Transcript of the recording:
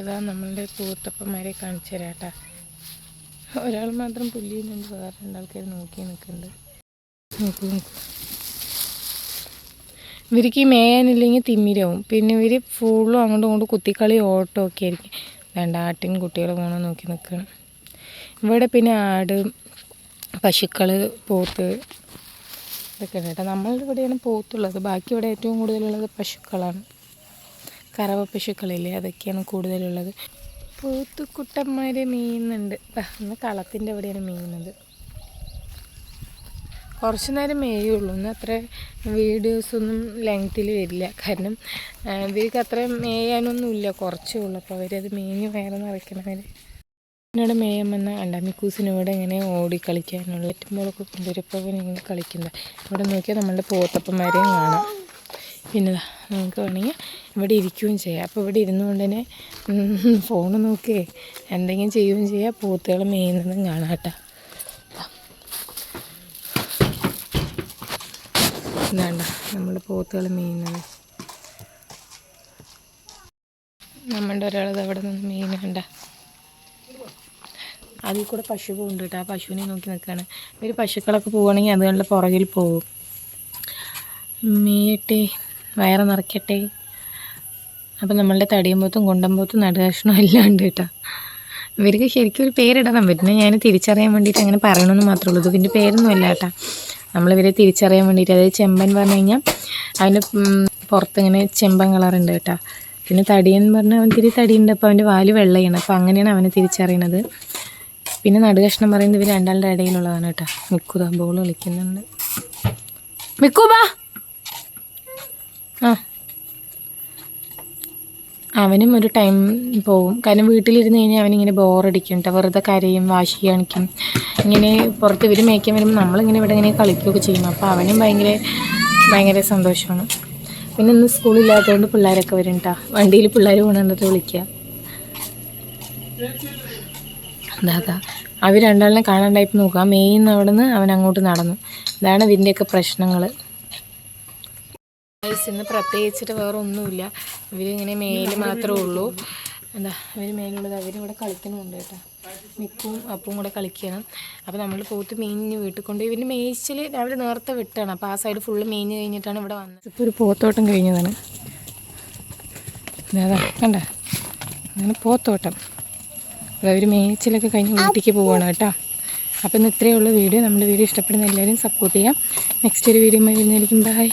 അതാ നമ്മളുടെ പൂത്തപ്പന്മാരെ കാണിച്ചു തരാം കേട്ടാ ഒരാൾ മാത്രം പുല്ലിയുന്നുണ്ട് വേറെ രണ്ടാൾക്കാർ നോക്കി നിൽക്കുന്നുണ്ട്. നോക്കൂ നോക്കൂ. ഇവർക്ക് ഈ മേയാനില്ലെങ്കിൽ തിമ്മിരാവും പിന്നെ ഇവർ ഫുള്ളും അങ്ങോട്ടും ഇങ്ങോട്ടും കുത്തിക്കളി ഓട്ടം ഒക്കെ ആയിരിക്കും. വേണ്ട ആട്ടിൻ കുട്ടികൾ പോകണം നോക്കി നിൽക്കണം. ഇവിടെ പിന്നെ ആട് പശുക്കൾ പോത്ത് ഇതൊക്കെ ഉണ്ട് കേട്ടോ. നമ്മളുടെ ഇവിടെയാണ് പോത്തുള്ളത്. ബാക്കി ഇവിടെ ഏറ്റവും കൂടുതലുള്ളത് പശുക്കളാണ്. കറവ പശുക്കളില്ലേ? അതൊക്കെയാണ് കൂടുതലുള്ളത്. പൂത്തുക്കുട്ടന്മാര് മീയുന്നുണ്ട്. ഇന്ന് കളത്തിന്റെ അവിടെയാണ് മീയുന്നത്. കുറച്ച് നേരം മേയുള്ളൂ. ഇന്ന് അത്ര വീഡിയോസൊന്നും ലെങ്ത്തിൽ വരില്ല. കാരണം ഇവർക്ക് അത്ര മേയാനൊന്നുമില്ല. കുറച്ചേ ഉള്ളൂ. അപ്പോൾ അവരത് മേഞ്ഞ് വയറ് നിറയ്ക്കണവർ എന്നോട് മേയാൻ വന്ന അണ്ടാമിക്കൂസിനോട് ഇങ്ങനെ ഓടി കളിക്കാനുള്ള ഏറ്റവും കൊണ്ടുവരപ്പോൾ അവൻ ഇങ്ങനെ കളിക്കുന്നത്. ഇവിടെ നോക്കിയാൽ നമ്മളുടെ പോത്തപ്പന്മാരെയും കാണാം. പിന്നെ നമുക്ക് വേണമെങ്കിൽ ഇവിടെ ഇരിക്കുകയും ചെയ്യാം. അപ്പോൾ ഇവിടെ ഇരുന്നുകൊണ്ട് തന്നെ ഫോൺ നോക്കിയേ എന്തെങ്കിലും ചെയ്യുകയും ചെയ്യാം. പൂത്തുകൾ മേയുന്നതും കാണാം കേട്ടോ. ഇതാണ്ട നമ്മുടെ പോത്തുകൾ മേയുന്നത് നമ്മളുടെ ഒരാളത് അവിടെ നിന്ന് മീൻ കണ്ട. അതിൽ കൂടെ പശു പോകുന്നുണ്ട് കേട്ടോ. ആ പശുവിനെ നോക്കി നിൽക്കുകയാണ്. ഇവർ പശുക്കളൊക്കെ പോവുകയാണെങ്കിൽ അതുകളുടെ പുറകിൽ പോകും. മേയട്ടെ. വയറ് നിറയ്ക്കട്ടെ. അപ്പം നമ്മളുടെ തടിയമ്പോത്തും കൊണ്ടമ്പോത്തും നടുകഷ്ണവും എല്ലാം ഉണ്ട് കേട്ടോ. ഇവർക്ക് ശരിക്കും ഒരു പേരിടണം. പറ്റുന്നത് ഞാൻ തിരിച്ചറിയാൻ വേണ്ടിയിട്ട് അങ്ങനെ പറയണമെന്ന് മാത്രമേ ഉള്ളൂ. ഇതിന്റെ പേരൊന്നും അല്ല കേട്ടോ. നമ്മളിവരെ തിരിച്ചറിയാൻ വേണ്ടിയിട്ട്. അതായത് ചെമ്പൻ പറഞ്ഞു കഴിഞ്ഞാൽ അതിന്റെ പുറത്തിങ്ങനെ ചെമ്പൻ കളറുണ്ട് കേട്ടോ. പിന്നെ തടിയെന്ന് പറഞ്ഞാൽ അവൻ തിരി തടിയുണ്ട് അപ്പോൾ അവന്റെ വാൽ വെള്ളയാണ്. അപ്പോൾ അങ്ങനെയാണ് അവനെ തിരിച്ചറിയണത്. പിന്നെ നടുകഷ്ണം പറയുന്നത് ഇവർ രണ്ടാളുടെ ഇടയിലുള്ളതാണ് കേട്ടോ. മിക്കുതാ ബോൾ കളിക്കുന്നുണ്ട്. മിക്കു ബാ! ആ. അവനും ഒരു ടൈം പോവും. കാരണം വീട്ടിലിരുന്ന് കഴിഞ്ഞാൽ അവനിങ്ങനെ ബോറടിക്കും കേട്ടോ വെറുതെ കരയും വാശി കാണിക്കും. ഇങ്ങനെ പുറത്ത് ഇവർ മേക്കാൻ വരുമ്പോൾ നമ്മളിങ്ങനെ ഇവിടെ ഇങ്ങനെ കളിക്കുകയൊക്കെ ചെയ്യും. അപ്പോൾ അവനും ഭയങ്കര ഭയങ്കര സന്തോഷമാണ്. പിന്നെ ഇന്ന് സ്കൂളില്ലാത്തതുകൊണ്ട് പിള്ളേരൊക്കെ വരും കേട്ടോ വണ്ടിയിൽ പിള്ളേർ പോകണമെന്നിട്ട് വിളിക്കുക അതാ അവർ രണ്ടാളിനെ കാണാണ്ടായപ്പോൾ നോക്കുക മെയിൻ അവിടെ നിന്ന് അവൻ അങ്ങോട്ട് നടന്നു. ഇതാണ് ഇതിന്റെയൊക്കെ പ്രശ്നങ്ങൾ ഗൈസ് ഇന്ന് പ്രത്യേകിച്ചിട്ട് വേറെ ഒന്നുമില്ല. ഇവരിങ്ങനെ മേൽ മാത്രമേ ഉള്ളൂ. എന്താ ഇവർ മേലുള്ളത് അവരിവിടെ കളിക്കുന്നുണ്ട് കേട്ടോ. മിക്കും അപ്പും കൂടെ കളിക്കണം. അപ്പോൾ നമ്മൾ പോത്ത് മേഞ്ഞ് വീട്ടിൽ കൊണ്ട് ഇവന്റെ മേച്ചിൽ രാവിലെ നേരത്തെ വിട്ടാണ്. അപ്പോൾ ആ സൈഡ് ഫുള്ള് മേഞ്ഞ് കഴിഞ്ഞിട്ടാണ് ഇവിടെ വന്നത്. ഇപ്പോൾ ഒരു പോത്തോട്ടം കഴിഞ്ഞതാണ്. അതാ കണ്ട. അങ്ങനെ പോത്തോട്ടം. അവർ മേച്ചിലൊക്കെ കഴിഞ്ഞ് വീട്ടിലേക്ക് പോവുകയാണ് കേട്ടോ. അപ്പോൾ ഇന്ന് ഇത്രയേ ഉള്ളൂ വീഡിയോ. നമ്മുടെ വീഡിയോ ഇഷ്ടപ്പെടുന്ന എല്ലാവരും സപ്പോർട്ട് ചെയ്യാം. നെക്സ്റ്റ് ഒരു വീഡിയോ വരുന്നതായിരിക്കും. ബൈ